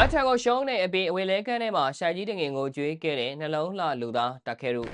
ရတ်ချန်ကိုရှုံးတဲ့အပြင်အဝေလဲကန်းထဲမှာရှာကြီးတငင်ကိုကျွေးခဲ့တဲ့နှလုံးလှလူသားတက်ခဲရု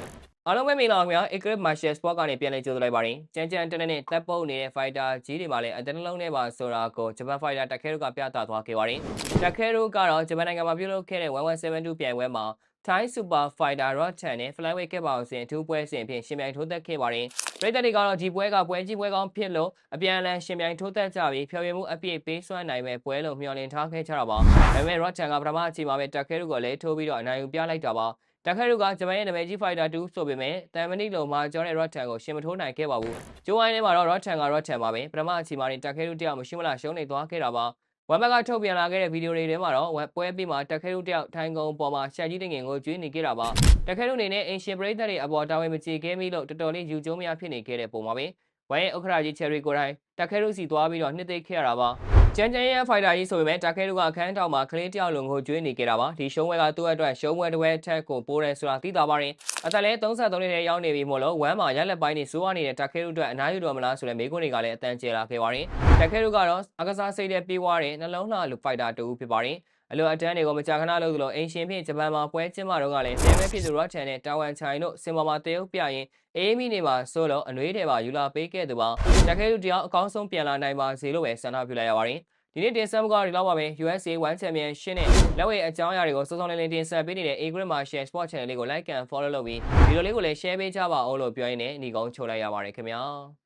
အားလုံးပဲမင်္ဂလာပါခင်ဗျာ Equip Martial Sport ကနေပြန်လည်ကြိုဆိုလိုက်ပါတယ်ကြမ်းကြမ်းတနက်နဲ့တပ်ပုတ်နေတဲ့ fighter ကြီးတွေမှာလည်းအတနလုံးနဲ့ပါဆိုတာကိုဂျပန် fighter တက်ခဲရုကပြသသွားခဲ့ပါတယ်တက်ခဲရုကတော့ဂျပန်နိုင်ငံမှာပြုလုပ်ခဲ့တဲ့1172ပြိုင်ပွဲမှာ Thai Super Fighter Rotan နဲ့ Flyweight ကက်ပေါင်စဉ်အထူးပွဲစဉ်အဖြစ်ရှင်ပြိုင်ထိုးသက်ခဲ့ပါတယ်ပြည်သက်တွေကတော့ဒီပွဲကပွဲကြီးပွဲကောင်းဖြစ်လို့အပြန်အလှန်ရှင်ပြိုင်ထိုးသက်ကြပြီးဖျော်ဖြေမှုအပြည့်ပေးစွမ်းနိုင်မဲ့ပွဲလို့မျှော်လင့်ထားခဲ့ကြတာပါဒါပေမဲ့ Rotan ကပထမအချိန်မှာပဲတက်ခဲရုကိုလည်းထိုးပြီးတော့အနိုင်ယူပြလိုက်တာပါ တက်ခဲရုကဂျပန်ရဲ့နာမည်ကြီး fighter 2ဆိုပေမဲ့တန်မဏိလုံမှာကျော်တဲ့ Rotan ကိုရှင်မထိုးနိုင်ခဲ့ပါဘူး။ကျိုးဝိုင်းထဲမှာတော့ Rotan က Rotan ပါပဲ။ပထမအချိန်မှာတက်ခဲရုတယောက်မရှိမလားရှုံးနေသွားခဲ့တာပါ။ဝမ်ဘက်ကထုတ်ပြန်လာခဲ့တဲ့ဗီဒီယိုတွေထဲမှာတော့ပွဲပြီးမှာတက်ခဲရုတယောက်ထိုင်ကုန်ပေါ်မှာရှာကြီးတငင်ကိုကျွေးနေခဲ့တာပါ။တက်ခဲရုအနေနဲ့အင်ရှင်ပရိသတ်တွေအပေါ်တာဝန်မကျေခဲ့မိလို့တော်တော်လေးယူကျုံးမရဖြစ်နေခဲ့တဲ့ပုံပါပဲ။ဝမ်ရဲ့ဥက္ခရာကြီးချယ်ရီကိုတိုင်းတက်ခဲရုစီသွားပြီးတော့နှစ်သိမ့်ခဲ့ရတာပါ။ ကျန်ကျန်ရဲ့ဖိုက်တာကြီးဆိုပေမဲ့တာခဲတို့ကအခန်းတောင်မှာကလေးတယောက်လုံးကိုကျွေးနေကြတာပါဒီရှုံးပွဲကသူ့အတွက်ရှုံးပွဲတစ်ပွဲထက်ကိုပိုးတယ်ဆိုတာသိတာပါတယ်အသက်လည်း33နှစ်ထဲရောက်နေပြီမို့လို့ဝမ်းမှာရက်လက်ပိုင်းနေစိုးရနေတဲ့တာခဲတို့အတွက်အနားယူတော်မလားဆိုတဲ့မေးခွန်းတွေကလည်းအတန်းကျလာခဲ့ပါတယ်တာခဲတို့ကတော့အကစားစိတ်တဲ့ပြေးွားတဲ့နှလုံးလှလူဖိုက်တာတူဖြစ်ပါတယ် အလိုအတန်းတွေကိုမကြာခဏလုပ်သလိုအင်ရှင်ဖြင့်ဂျပန်မှာပွဲကျင်းပတော့ကလည်းဆယ်မဲဖြစ်သူရော့ချန်နဲ့တာဝန်ချိုင်တို့စင်ပေါ်မှာတရုတ်ပြရင်အေးမီနေမှာဆိုလို့အနှွေးတွေပါယူလာပေးခဲ့သူပါတက်ခဲသူတယောက်အကောင်းဆုံးပြန်လာနိုင်ပါစေလို့ပဲဆန္ဒပြုလိုက်ရပါတယ်ဒီနေ့တင်ဆက်မှုကဒီလောက်ပါပဲ USA 1 Championship နဲ့လက်ဝဲအကြောင်းအရာတွေကိုစုံစုံလင်လင်တင်ဆက်ပေးနေတဲ့ Agri Martial Sport Channel လေးကို like and follow လုပ်ပြီးဗီဒီယိုလေးကိုလည်း share ပေးကြပါအောင်လို့ပြောရင်းနဲ့ညီကုန်းချုပ်လိုက်ရပါတယ်ခင်ဗျာ